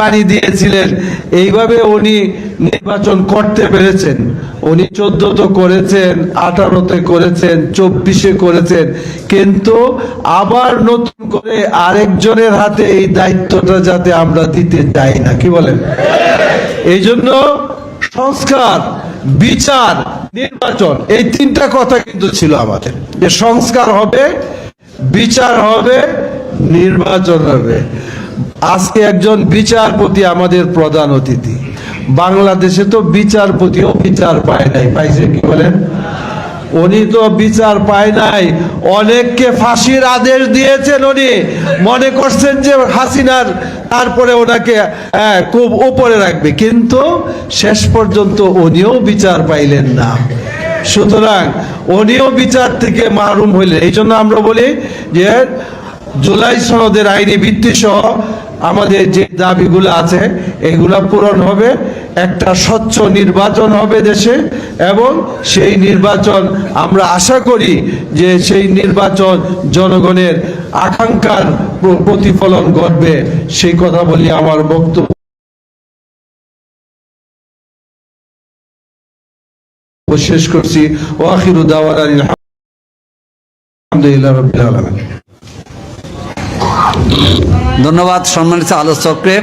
বাণী দিয়েছিলেন। এইভাবে উনি নির্বাচন করতে পেরেছেন। উনি চোদ্দ তো করেছেন, আঠারোতে করেছেন, চব্বিশে করেছেন। কিন্তু আবার নতুন করে আরেকজনের হাতে এই দায়িত্বটা যাতে আমরা দিতে যাই না। কি বলেন? এই জন্য সংস্কার, বিচার, নির্বাচন, এই তিনটা কথা কিন্তু ছিল আমাদের। যে সংস্কার হবে, বিচার হবে, নির্বাচন হবে। আজকে একজন বিচারপতি আমাদের প্রধান অতিথি। বাংলাদেশে তো বিচারপতিও বিচার পায় নাই। পাইছে কি বলেন? উনি তো বিচার পায় নাই। অনেককে ফাঁসির আদেশ দিয়েছেন উনি। মনে করছেন যে হাসিনার তারপরে ওনাকে খুব উপরে রাখবে। কিন্তু শেষ পর্যন্ত উনিও বিচার পাইলেন না। সুতরাং উনিও বিচার থেকে মারুম হইলেন। এই জন্য আমরা বলি যে জুলাই সনদের আইনি ভিত্তি সহ আমাদের যে দাবিগুলো আছে, এগুলা পূরণ হবে। একটা স্বচ্ছ নির্বাচন হবে দেশে এবং সেই নির্বাচন আমরা আশা করি যে সেই নির্বাচন জনগণের আকাঙ্ক্ষার প্রতিফলন ঘটবে, সেই কথা বলি আমার বক্তব্য। শেষ করছি। ওয়াখিরু দাওয়ানা আলহামদুলিল্লাহ আলামিন। ধন্যবাদ সম্মানিত আলোচককে।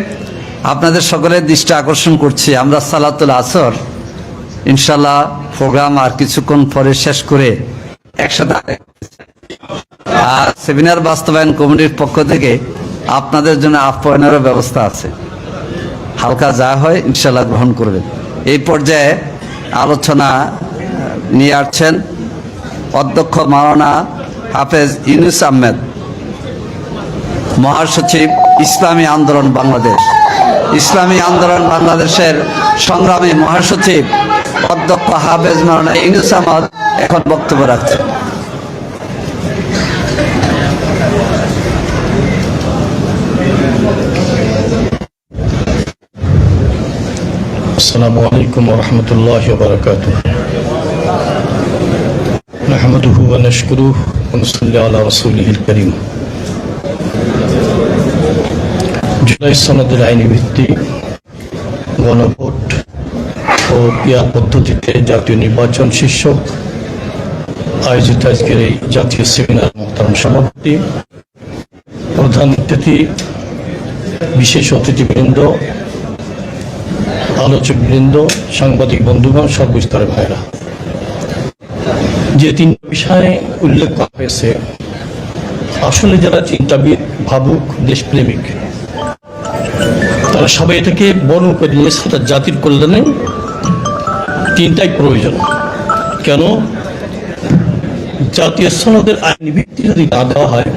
আপনাদের সকলের দৃষ্টি আকর্ষণ করছি। আমরা সালাতুল আসর। ইনশাল্লাহ প্রোগ্রাম আর কিছুক্ষণ পরে শেষ করে একসাথে। আর সেমিনার বাস্তবায়ন কমিটির পক্ষ থেকে আপনাদের জন্য আপ্যায়নেরও ব্যবস্থা আছে। হালকা যা হয় ইনশাল্লাহ গ্রহণ করবেন। এই পর্যায়ে আলোচনা নিয়ে আসছেন অধ্যক্ষ মাওলানা হাফেজ ইউনুস আহমেদ। মহাসচিব ইসলামী আন্দোলন বাংলাদেশ ইসলামী আন্দোলন বাংলাদেশের সংগ্রামী মহাসচিব অধ্যক্ষ হাফেজ মাওলানা ইউনুস আহমদ এখন বক্তব্য রাখছেন السلام عليكم ورحمة الله وبركاته نحمده ونشكره ونصلي على رسوله الكريم জুলাই সনদের আইনি ভিত্তি গণভোট ও পিয়ার পদ্ধতিতে জাতীয় নির্বাচন শীর্ষক আয়োজিত আজকের এই জাতীয় সেমিনার মোহতারাম সভাপতি, প্রধান অতিথি, বিশেষ অতিথিবৃন্দ আলোচক বৃন্দ সাংবাদিক বন্ধুগণ, সর্বস্তরের ভাইরা যে তিন বিষয়ে উল্লেখ করা হয়েছে, আসলে যারা চিন্তাবিদ, ভাবুক, দেশপ্রেমিক তারা সবাই এটাকে বর্ণ করে নিয়েছে তার জাতির কল্যাণে তিনটাই প্রয়োজন। কেন? জাতীয় সনদের আইনি ভিত্তি যদি না দেওয়া হয়,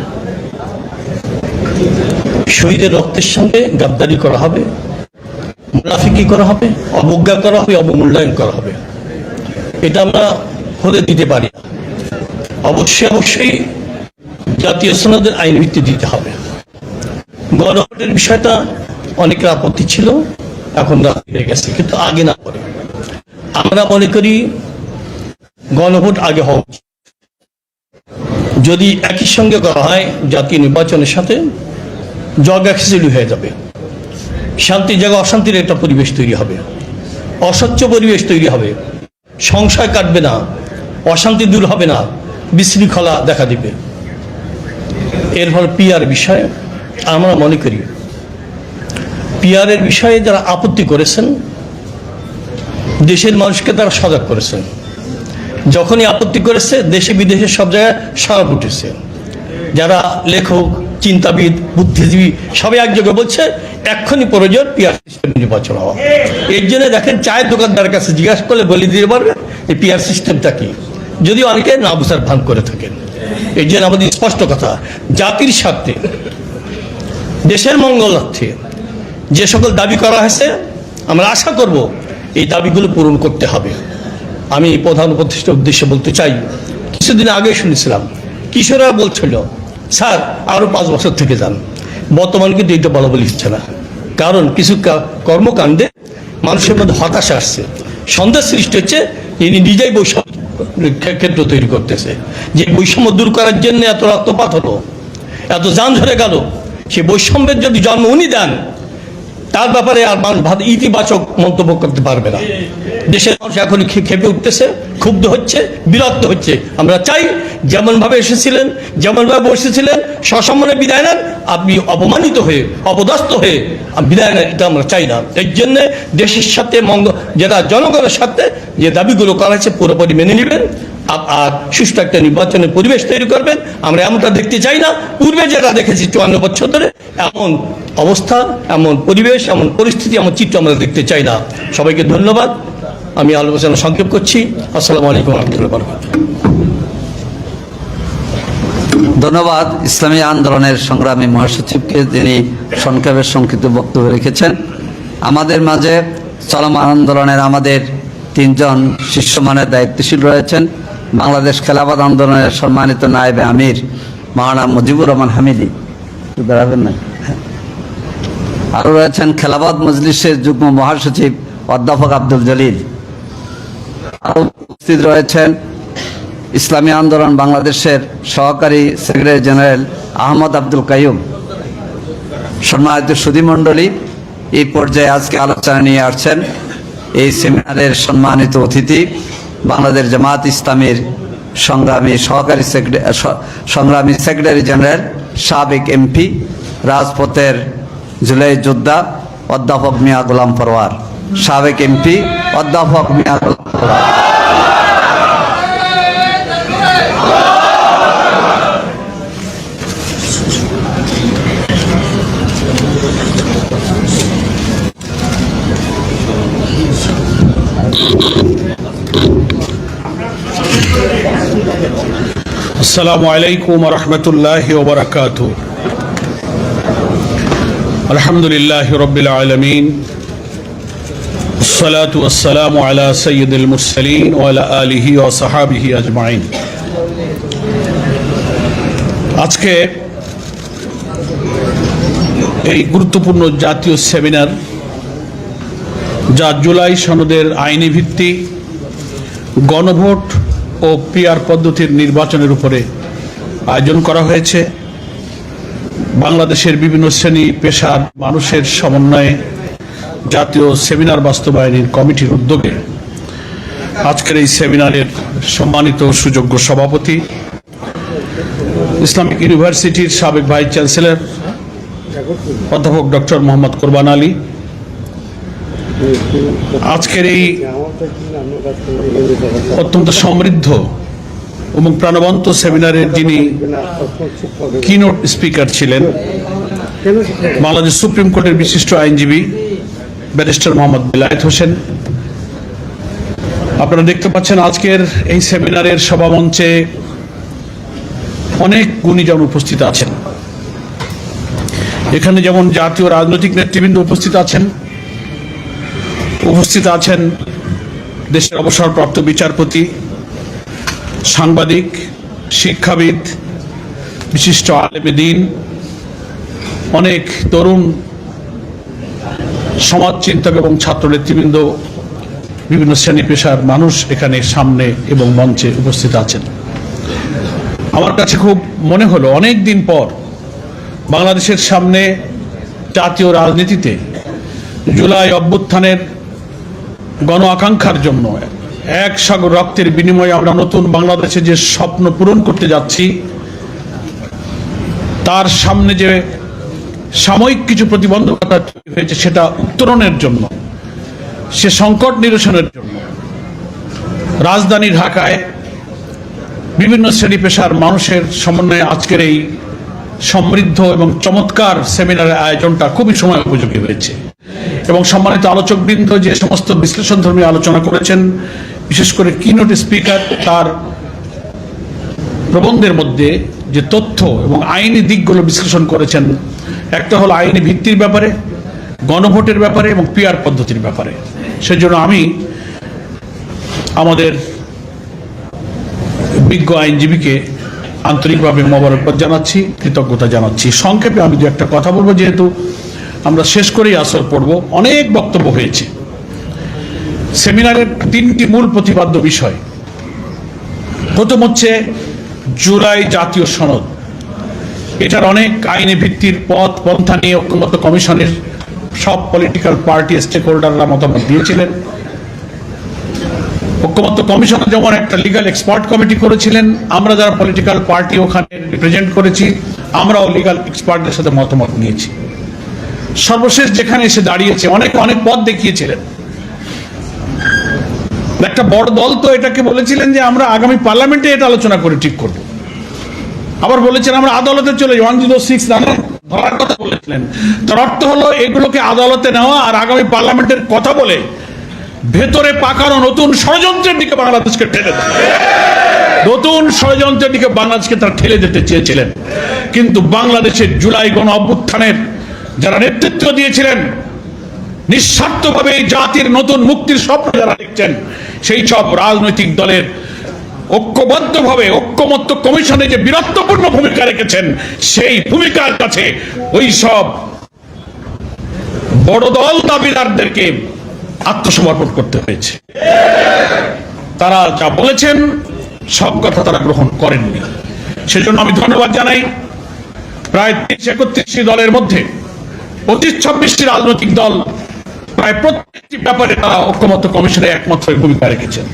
শহীদের রক্তের সঙ্গে গাদ্দারি করা হবে, মুনাফিকি করা হবে, অবজ্ঞা করা হবে, অবমূল্যায়ন করা হবে। এটা আমরা হতে দিতে পারি অবশ্যই অবশ্যই জাতীয় সনদের আইন ভিত্তি দিতে হবে। গণভোটের বিষয়টা অনেকের আপত্তি ছিল, এখন হয়ে গেছে, কিন্তু আগে না করে। আমরা মনে করি গণভোট আগে হওয়া যদি একই সঙ্গে করা হয়, জাতীয় নির্বাচনের সাথে জগ অ্যাক্সিডেন্ট হয়ে যাবে। শান্তি জায়গায় অশান্তির একটা পরিবেশ তৈরি হবে। অস্বচ্ছ পরিবেশ তৈরি হবে। সংশয় কাটবে না, অশান্তি দূর হবে না, বিশৃঙ্খলা দেখা দিবে। এর ফলে পিয়ার বিষয়ে আমরা মনে করি পিয়ারের বিষয়ে যারা আপত্তি করেছেন, দেশের মানুষকে তারা সজাগ করেছেন। যখনই আপত্তি করেছে, দেশে বিদেশে সব জায়গায় সারা উঠেছে যারা লেখক, চিন্তাবিদ, বুদ্ধিজীবী, সবাই একযোগে বলছে, এক্ষুনি প্রয়োজন পিয়ার সিস্টেম নির্বাচন হওয়া। এর জন্য দেখেন চায়ের দোকানদারের কাছে জিজ্ঞাসা করলে বলে দিতে পারবে এই পিয়ার সিস্টেমটা কি। যদি অনেকে না বুঝার ভান করে থাকেন। এর জন্য আমাদের স্পষ্ট কথা, জাতির স্বার্থে, দেশের মঙ্গলার্থে যে সকল দাবি করা হয়েছে, আমরা আশা করব এই দাবিগুলো পূরণ করতে হবে। আমি প্রধান উপদেষ্টার উদ্দেশ্যে বলতে চাই, কিছুদিন আগে শুনেছিলাম, কিশোররা বলছিল, স্যার আরও পাঁচ বছর থেকে যান। বর্তমান কিন্তু এটা বলা বলি হচ্ছে না। কারণ কিছু কর্মকাণ্ডে মানুষের মধ্যে হতাশা আসছে। সন্দেহ সৃষ্টি হচ্ছে, ইনি নিজেই বৈষম্য ক্ষেত্র তৈরি করতেছে। যে বৈষম্য দূর করার জন্য এত রক্তপাত হলো, এত যান ধরে গেল, সে বৈষম্যের যদি জন্ম উনি দেন তার ব্যাপারে আর ইতিবাচক মন্তব্য করতে পারবে না। দেশের মানুষ এখন খেপে উঠতেছে, ক্ষুব্ধ হচ্ছে, বিরক্ত হচ্ছে। আমরা চাই যেমনভাবে এসেছিলেন, যেমনভাবে বসেছিলেন, সসম্মানে বিদায় নেন, আপনি অপমানিত হয়ে, অপদস্থ হয়ে বিদায় নেন, এটা আমরা চাই না। এর জন্যে দেশের সাথে মঙ্গ যেটা জনগণের সাথে যে দাবিগুলো করা হয়েছে, পুরোপুরি মেনে নেবেন। সুষ্ঠু একটা নির্বাচনের পরিবেশ তৈরি করবেন। আমরা এমনটা দেখতে চাই না। পূর্বে যেটা দেখেছি চুয়ান্ন বছর ধরে, এমন অবস্থা, এমন পরিবেশ, এমন পরিস্থিতি, এমন চিত্র আমরা দেখতে চাই না। সবাইকে ধন্যবাদ। আমি আলোচনা সংক্ষেপ করছি। আসসালামু আলাইকুম রহমতুল্লাহ ধন্যবাদ। ইসলামী আন্দোলনের সংগ্রামী মহাসচিবকে যিনি সংক্ষেপের সংক্ষিপ্ত বক্তব্য রেখেছেন। আমাদের মাঝে চলমান আন্দোলনের আমাদের তিনজন শিষ্যমানের দায়িত্বশীল রয়েছেন। বাংলাদেশ খেলাবাদ আন্দোলনের সম্মানিত নায়েবে আমির, মাওলানা মুজিবুর রহমান হামিদি। দাঁড়াবেন না? আরও রয়েছেন খেলাবাদ মজলিসের যুগ্ম মহাসচিব অধ্যাপক আব্দুল জলিল। আরও উপস্থিত রয়েছেন ইসলামী আন্দোলন বাংলাদেশের সহকারী সেক্রেটারি জেনারেল আহমদ আব্দুল কাইম সম্মানিত সুধীমণ্ডলী এই পর্যায়ে আজকে আলোচনা নিয়ে আসছেন এই সেমিনারের সম্মানিত অতিথি বাংলাদেশ জামাত ইসলামের সংগ্রামী সহকারী সেক্রেটারি সংগ্রামী সেক্রেটারি জেনারেল সাবেক এমপি রাজপথের জুলাই যোদ্ধা অধ্যাপক মিয়া গোলাম পরওয়ার সাবেক এমপি, অধ্যাপক মিয়া গোলাম পরওয়ার السلام عليكم ورحمة الله وبركاته الحمد لله رب العالمين الصلاة والسلام على سيد المرسلين وعلى آله وصحابه أجمعين আজকে এই গুরুত্বপূর্ণ জাতীয় সেমিনার যা জুলাই সনদের আইনি ভিত্তি গণভোট ও পিআর পদ্ধতির নির্বাচনের উপরে আয়োজন করা হয়েছে। বাংলাদেশের বিভিন্ন শ্রেণি, পেশার মানুষের সমন্বয়ে জাতীয় সেমিনার বাস্তবায়নের কমিটির উদ্যোগে আজকের এই সেমিনারের সম্মানিত সুযোগ্য সভাপতি ইসলামিক ইউনিভার্সিটির সাবেক ভাইস চ্যান্সেলর অধ্যাপক ডক্টর মোহাম্মদ কোরবান আলী আজকের এই অত্যন্ত সমৃদ্ধ এবং প্রাণবন্ত সেমিনারের যিনি কিনোট স্পিকার ছিলেন, বাংলাদেশ সুপ্রিম কোর্টের বিশিষ্ট আইনজীবী ব্যারিস্টার মোহাম্মদ বিলায়েত হোসেন। আপনারা দেখতে পাচ্ছেন আজকের এই সেমিনারের সভামঞ্চে অনেক গুণীজন উপস্থিত আছেন। এখানে যেমন জাতীয় রাজনৈতিক নেতৃবৃন্দ উপস্থিত আছেন উপস্থিত আছেন দেশের অবসরপ্রাপ্ত বিচারপতি, সাংবাদিক, শিক্ষাবিদ, বিশিষ্ট আলেমে দিন, অনেক তরুণ সমাজচিন্তক এবং ছাত্র নেতৃবৃন্দ বিভিন্ন শ্রেণি পেশার মানুষ এখানে সামনে এবং মঞ্চে উপস্থিত আছেন। আমার কাছে খুব মনে হলো, অনেক দিন পর বাংলাদেশের সামনে জাতীয় রাজনীতিতে জুলাই অভ্যুত্থানের গণ আকাঙ্ক্ষার জন্য এক সাগর রক্তের বিনিময়ে আমরা নতুন বাংলাদেশে যে স্বপ্ন পূরণ করতে যাচ্ছি, তার সামনে যে সাময়িক কিছু প্রতিবন্ধকতা হয়েছে সেটা উত্তরণের জন্য, সে সংকট নিরসনের জন্য, রাজধানী ঢাকায় বিভিন্ন শ্রেণি পেশার মানুষের সমন্বয়ে আজকের এই সমৃদ্ধ এবং চমৎকার সেমিনারের আয়োজনটা খুবই সময় উপযোগী হয়েছে। এবং সম্মানিত আলোচকবৃন্দ যে সমস্ত বিশ্লেষণধর্মী আলোচনা করেছেন, বিশেষ করে কিনোট স্পিকার তার প্রবন্ধের মধ্যে যে তথ্য এবং আইনি দিকগুলো বিশ্লেষণ করেছেন, একটা হলো আইনি ভিত্তির ব্যাপারে, গণভোটের ব্যাপারে এবং পিআর পদ্ধতির ব্যাপারে। সেজন্য আমি আমাদের বিজ্ঞ আইনজীবীকে আন্তরিকভাবে মোবারকবাদ জানাচ্ছি, কৃতজ্ঞতা জানাচ্ছি। সংক্ষেপে আমি দু একটা কথা বলব, যেহেতু আমরা শেষ করেই আসর পড়ব। অনেক বক্তব্য হয়েছে। সেমিনারের তিনটি মূল প্রতিপাদ্য বিষয়। প্রথম হচ্ছে জুলাই জাতীয় সনদ। এটার অনেক আইনি ভিত্তির পথ, পন্থা নিয়ে ঐক্যমত কমিশনের সব পলিটিক্যাল পার্টি স্টেক হোল্ডাররা মতামত দিয়েছিলেন। ঐক্যমত্য কমিশন যেমন একটা লিগাল এক্সপার্ট কমিটি করেছিলেন, আমরা যারা পলিটিক্যাল পার্টি ওখানে রিপ্রেজেন্ট করেছি, আমরাও লিগাল এক্সপার্টদের সাথে মতামত নিয়েছি। সর্বশেষ যেখানে এসে দাঁড়িয়েছে, অনেক অনেক পথ দেখিয়েছিলেন। একটা বড় দল তো এটাকে বলেছিলেন যে আমরা আগামী পার্লামেন্টে এটা আলোচনা করে ঠিক করব। আবার বলেছেন, আমরা আদালতে চলে ওয়ান জিরো সিক্স ধরার কথা বলেছিলেন। তার অর্থ হলো, এগুলোকে আদালতে নেওয়া আর আগামী পার্লামেন্টের কথা বলে ভেতরে পাকানো নতুন ষড়যন্ত্রের দিকে বাংলাদেশকে ঠেলে দেয় নতুন ষড়যন্ত্রের দিকে বাংলাদেশকে তারা ঠেলে দিতে চেয়েছিলেন। কিন্তু বাংলাদেশের জুলাই গণ অভ্যুত্থানের যারা নেতৃত্ব দিয়েছিলেন, নিঃস্বার্থভাবে এই জাতির নতুন মুক্তির স্বপ্ন যারা দেখছেন, সেই সব রাজনৈতিক দলের ঐক্যবদ্ধভাবে, ঐক্যমত্য কমিশনে যে বীরত্বপূর্ণ ভূমিকা রেখেছেন, সেই ভূমিকার কাছে ওই সব বড় দল দাবিদারদেরকে আত্মসমর্পণ করতে হয়েছে। তারা যা বলেছেন, সব কথা তারা গ্রহণ করেননি। সেজন্য আমি ধন্যবাদ জানাই। প্রায় তিরিশ একত্রিশটি দলের মধ্যে পঁচিশ, ছাব্বিশটি রাজনৈতিক দল প্রায় প্রত্যেকটি ব্যাপারে তারা ঐক্যমত্য কমিশনে একমাত্র ভূমিকা রেখেছেন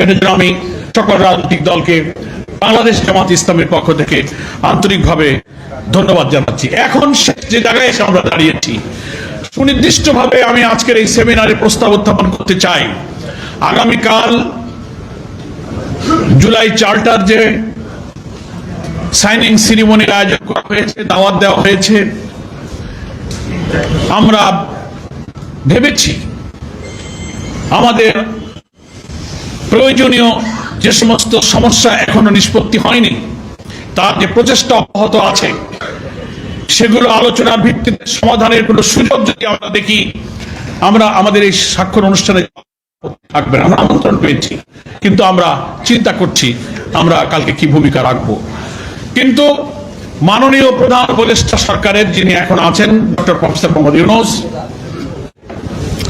এটার জন্য আমি সকল রাজনৈতিক দলকে, বাংলাদেশ জামাত ইসলামের পক্ষ থেকে আন্তরিকভাবে ধন্যবাদ জানাচ্ছি। এখন যে জায়গায় এসে আমরা দাঁড়িয়েছি, সুনির্দিষ্টভাবে আমি আজকের এই সেমিনারে প্রস্তাব উত্থাপন করতে চাই। আগামীকাল জুলাই চার্টার যে সাইনিং সিরিমনির আয়োজন করা হয়েছে, দাওয়াত দেওয়া হয়েছে আমরা ভেবেছি আমাদের প্রয়োজনীয় যে সমস্ত সমস্যা এখনও নিষ্পত্তি হয়নি, তার যে প্রচেষ্টা অব্যাহত আছে, সেগুলো আলোচনার ভিত্তিতে সমাধানের কোনো সুযোগ যদি আমরা দেখি, আমরা আমাদের এই স্বাক্ষর অনুষ্ঠানে থাকবেন আমরা আমন্ত্রণ পেয়েছি, কিন্তু আমরা চিন্তা করছি আমরা কালকে কি ভূমিকা রাখব। কিন্তু মাননীয় প্রধান উপদেষ্টা সরকারের যিনি এখন আছেন, ডক্টর প্রফেসর মোহাম্মদ ইউনুস,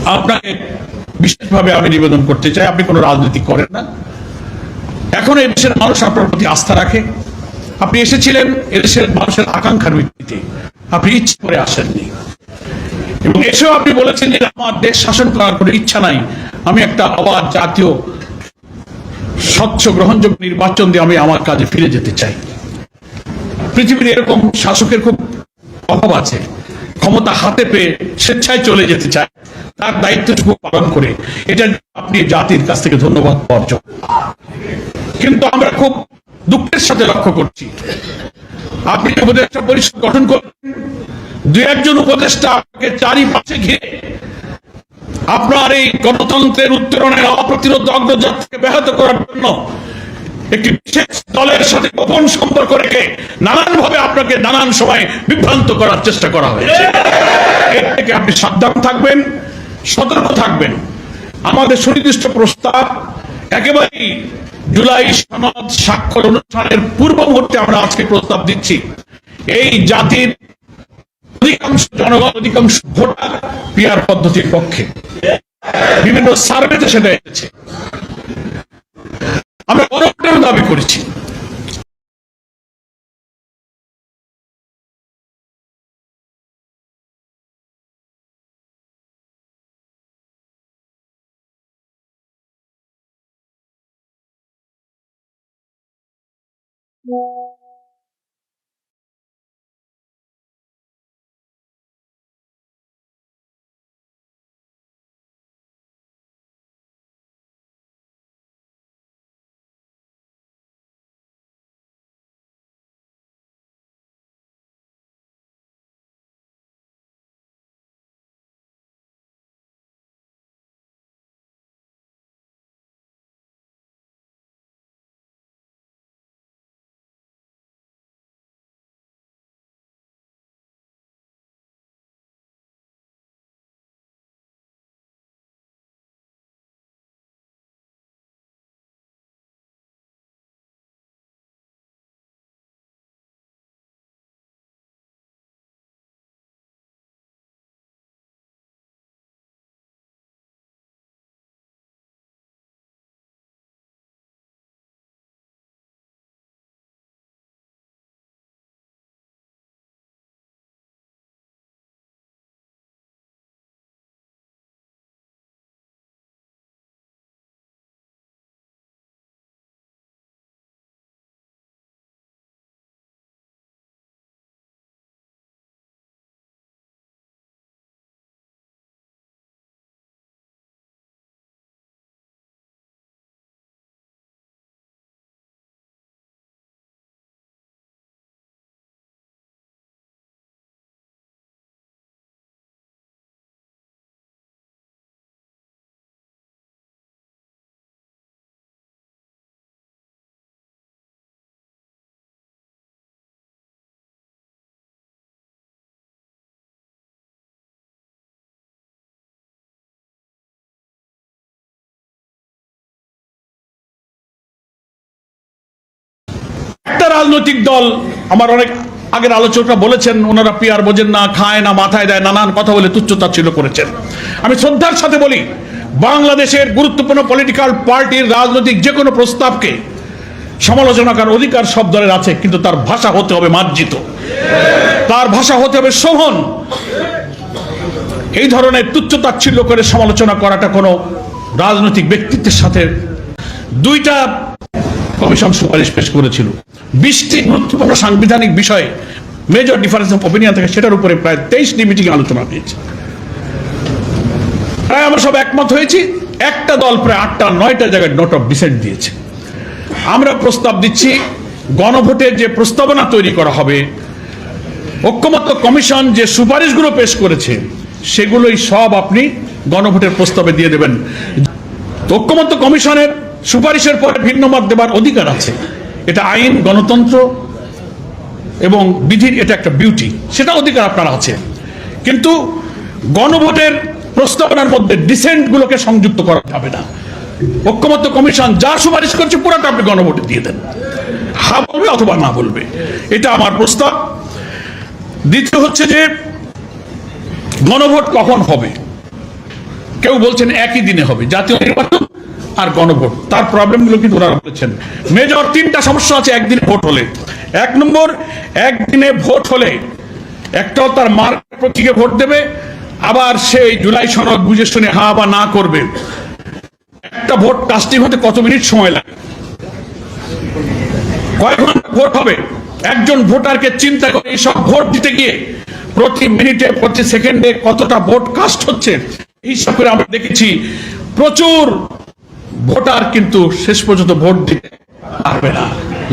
আপনাকে বিশেষভাবে আমি নিবেদন করতে চাই, আপনি কোনো রাজনীতি করেন না। এখন এই দেশের মানুষ আপনার প্রতি আস্থা রাখে। আপনি এসেছিলেন এদেশের মানুষের আকাঙ্ক্ষার ভিত্তিতে। আপনি ইচ্ছে করে আসেননি। এবং এসেও আপনি বলেছেন যে আমার দেশ শাসন করার কোনো ইচ্ছা নাই। আমি একটা আবার জাতীয়, স্বচ্ছ, গ্রহণযোগ্য নির্বাচন দিয়ে আমি আমার কাজে ফিরে যেতে চাই। পৃথিবীর এরকম শাসকের খুব অভাব আছে। ক্ষমতা হাতে পেয়ে স্বেচ্ছায় চলে যেতে চায়। তার দায়িত্বটুকু পালন করে। এটা আপনি জাতির কাছ থেকে ধন্যবাদ পাওয়ার যোগ্য। কিন্তু আমরা খুব দুঃখের সাথে লক্ষ্য করছি। আপনি উপদেষ্টা পরিষদ গঠন করবেন দু একজন উপদেষ্টা আপনাকে চারিপাশে ঘিরে আপনার এই গণতন্ত্রের উত্তরণের অপ্রতিরোধ অগ্রযাত্রাকে ব্যাহত করার জন্য একটি বিশেষ দলের সাথে গোপন সম্পর্ক রেখে নানান ভাবে আপনাকে নানান সময় বিভ্রান্ত করার চেষ্টা করা হয়েছে। এর থেকে আপনি সাবধান থাকবেন, সতর্ক থাকবেন। আমাদের সুনির্দিষ্ট প্রস্তাব একেবারেই জুলাই সনদ স্বাক্ষর অনুষ্ঠানের পূর্ব মুহূর্তে আমরা আজকে প্রস্তাব দিচ্ছি। এই জাতির অধিকাংশ জনগণ, অধিকাংশ ভোটার পিয়ার পদ্ধতির পক্ষে। বিভিন্ন সার্ভেতে সেটা এসেছে। আমরা অনেকটা দাবি করেছি Yeah. রাজনৈতিক দল, আমার অনেক আগের আলোচকরা বলেছেন, ওনারা পিয়ার বোঝেন না, খায় না, মাথায় দেয়, নানান কথা বলে তুচ্ছতাচ্ছিল্য করেছেন। আমি শ্রদ্ধার সাথে বলি, বাংলাদেশের গুরুত্বপূর্ণ পলিটিক্যাল পার্টির রাজনৈতিক যে কোনো প্রস্তাবকে সমালোচনা করার অধিকার সব দলের আছে, কিন্তু তার ভাষা হতে হবে মার্জিত। তার ভাষা হতে হবে শোভন। এই ধরনের তুচ্ছতাচ্ছিল্য করে সমালোচনা করাটা কোনো রাজনৈতিক ব্যক্তিত্বের সাথে দুইটা কমিশন সুপারিশ পেশ করেছিল। বিশটি গুরুত্বপূর্ণ সাংবিধানিক বিষয়ে মেজর ডিফারেন্স অফ ওপিনিয়ন থেকে, সেটার উপরে প্রায় তেইশটি মিটিং আলোচনা হয়েছে। প্রায় আমরা সব একমত হয়েছি, একটা দল প্রায় আটটা, নয়টা জায়গায় নোট অফ ডিসেন্ট দিয়েছে। আমরা প্রস্তাব দিচ্ছি গণভোটের যে প্রস্তাবনা তৈরি করা হবে, ঐক্যমত্য কমিশন যে সুপারিশগুলো পেশ করেছে, সেগুলোই সব আপনি গণভোটের প্রস্তাবে দিয়ে দেবেন। ঐক্যমত্য কমিশনের সুপারিশের পরে ভিন্ন মত দেবার অধিকার আছে। এটা আইন, গণতন্ত্র এবং বিধির এটা একটা বিউটি সেটা অধিকার আপনার আছে। কিন্তু গণভোটের প্রস্তাবনার মধ্যে ডিসেন্ট গুলোকে সংযুক্ত করা যাবে না। ঐক্যমত্য কমিশন যা সুপারিশ করছে পুরোটা আপনি গণভোটে দিয়ে দেন। হা বলবে অথবা না বলবে, এটা আমার প্রস্তাব দ্বিতীয় হচ্ছে যে, গণভোট কখন হবে? কেউ বলছেন একই দিনে হবে। জাতীয় নির্বাচন আর গণভোট। তার প্রবলেমগুলো কিন্তু ওনারা বলেছেন। মেজর, তিনটা সমস্যা আছে, একদিন ভোট হলে। এক নম্বর, একদিনে ভোট হলে একটাও তার মার প্রতীকে ভোট দেবে, আবার সেই জুলাই সনদ বুঝে শুনে হা বা না করবে। একটা ভোট কাস্টিং হতে কত মিনিট সময় লাগে? কয় ঘণ্টা ভোট হবে। একজন ভোটারকে চিন্তা করে এইসব ভোট দিতে গিয়ে প্রতি মিনিটে, প্রতি সেকেন্ডে কতটা ভোট কাস্ট হচ্ছে? এইসব করে আমরা দেখেছি। প্রচুর ভোটার কিন্তু শেষ পর্যন্ত ভোট দিতে পারবে না।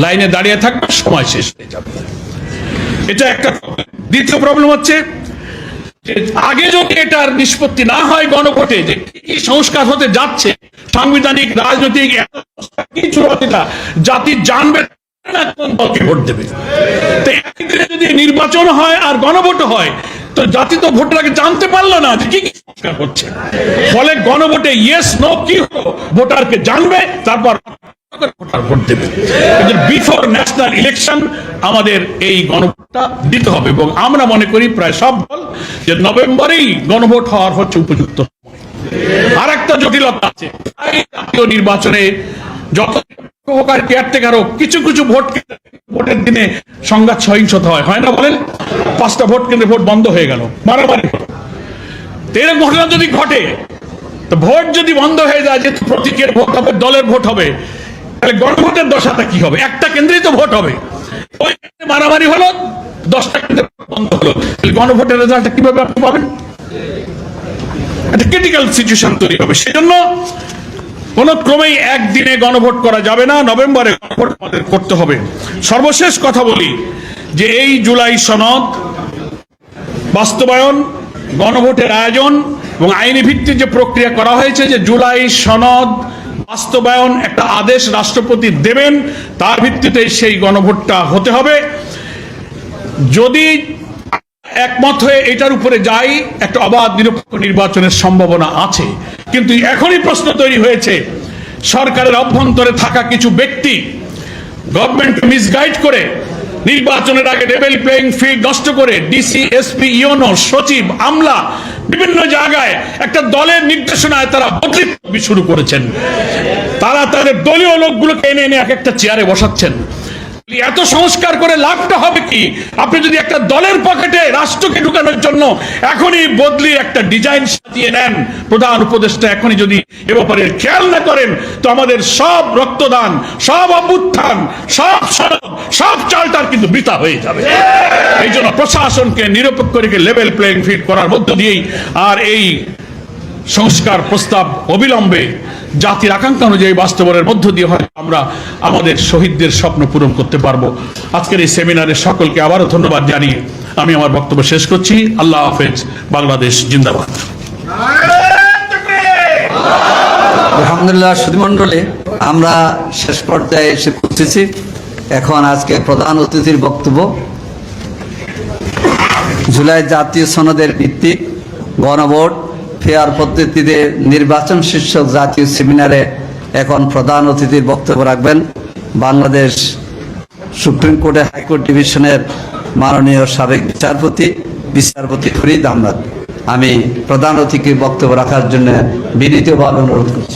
লাইনে দাঁড়িয়ে থাকবে, সময় শেষ হয়ে যাবে। এটা একটা দ্বিতীয় প্রবলেম হচ্ছে আগে যদি এটার নিষ্পত্তি না হয় গণভোটে, যে কি সংস্কার হতে যাচ্ছে, সাংবিধানিক, রাজনৈতিক কিছু এটা জাতি জানবে না কোন দলকে ভোট দেবে। যদি নির্বাচন হয় আর গণভোট হয় তো জাতি তো ভোটের আগে জানতে পারল না যে কি সংস্কার হচ্ছে। ফলে গণভোটে ইয়েস নো কি হলো? ভোটারকে জানবে, তারপর এই গণভোটটা দিতে হবে এবং আমরা মনে করি প্রায় সব দল নভেম্বরেই গণভোট হওয়ার হচ্ছে উপযুক্ত আর একটা জটিলতা আছে। নির্বাচনে যত হোক, কিছু কিছু ভোট ভোটের দিনে সংঘাত সহিংসতা হয়। হয় না বলেন? পাঁচটা ভোট কেন্দ্রে ভোট বন্ধ হয়ে গেল, মারামারি। এরকম ঘটনা যদি ঘটে, তো ভোট যদি বন্ধ হয়ে যায় যে প্রতীকের ভোট হবে, দলের ভোট হবে, তাহলে গণভোটের দশাটা কি হবে? একটা কেন্দ্রেই তো ভোট হবে। ওই মারামারি হলো, দশটা কেন্দ্রে বন্ধ হলো। তাহলে গণভোটের রেজাল্টটা কীভাবে আপনি পাবেন? একটা ক্রিটিক্যাল সিচুয়েশন তৈরি হবে। সেজন্য কোন ক্রমেই একদিনে গণভোট করা যাবে না, নভেম্বরে গণভোট আমাদের করতে হবে। সর্বশেষ কথা বলি যে এই জুলাই সনদ, বাস্তবায়ন, গণভোটের আয়োজন এবং আইনি ভিত্তিক যে প্রক্রিয়া করা হয়েছে যে জুলাই সনদ বাস্তবায়ন একটা আদেশ রাষ্ট্রপতি দেবেন, তার ভিত্তিতে সেই গণভোটটা হতে হবে। যদি একমত হয়ে এটার উপরে যাই, একটা অবাধ নিরপেক্ষ নির্বাচনের সম্ভাবনা আছে। কিন্তু এখনই প্রশ্ন তৈরি হয়েছে, সরকারের অভ্যন্তরে থাকা কিছু ব্যক্তি গভর্নমেন্ট মিসগাইড করে নির্বাচনের আগে লেভেল প্লেইং ফিল্ড নষ্ট করে ডিসি এসপি ইউনো সচিব, আমলা, বিভিন্ন জায়গায় একটা দলের নির্দেশনায় তারা বদলি শুরু করেছেন। তারা তাদের দলীয় লোকগুলোকে এনে এনে এক একটা চেয়ারে বসাচ্ছেন। এত সংস্কার করে লাভটা হবে কি? আপনি যদি একটা দলের পকেটে রাষ্ট্রকে ঢুকানোর জন্য এখনই বদলির একটা ডিজাইন সাজিয়ে নেন প্রধান উপদেষ্টা এখনই যদি এ ব্যাপারে খেয়াল না করেন তো আমাদের সব রক্তদান সব অভ্যুত্থান সব সড়ক সব চালটার কিন্তু বৃথা হয়ে যাবে। এই জন্য প্রশাসনকে নিরপেক্ষ রেখে লেভেল প্লেইং ফিল্ড করার মধ্য দিয়েই আর এই সংস্কার প্রস্তাব অবিলম্বে জাতির আকাঙ্ক্ষা অনুযায়ী বাস্তবনের মধ্য দিয়ে হয়, আমরা আমাদের শহীদদের স্বপ্ন পূরণ করতে পারব। আজকের এই সেমিনারে সকলকে আবারও ধন্যবাদ জানিয়ে আমি আমার বক্তব্য শেষ করছি। আল্লাহ হাফেজ, বাংলাদেশ জিন্দাবাদ। আলহামদুলিল্লাহ সুধীমণ্ডলে আমরা শেষ পর্যায়ে এসে পৌঁছেছি এখন আজকে প্রধান অতিথির বক্তব্য। জুলাই জাতীয় সনদের ভিত্তিক গণভোট ফেয়ার পদ্ধতিতে নির্বাচন শীর্ষক জাতীয় সেমিনারে এখন প্রধান অতিথির বক্তব্য রাখবেন। বাংলাদেশ সুপ্রিম কোর্টে হাইকোর্ট ডিভিশনের মাননীয় সাবেক বিচারপতি বিচারপতি ফরিদ আহমদ। আমি প্রধান অতিথির বক্তব্য রাখার জন্য বিনীতভাবে অনুরোধ করছি।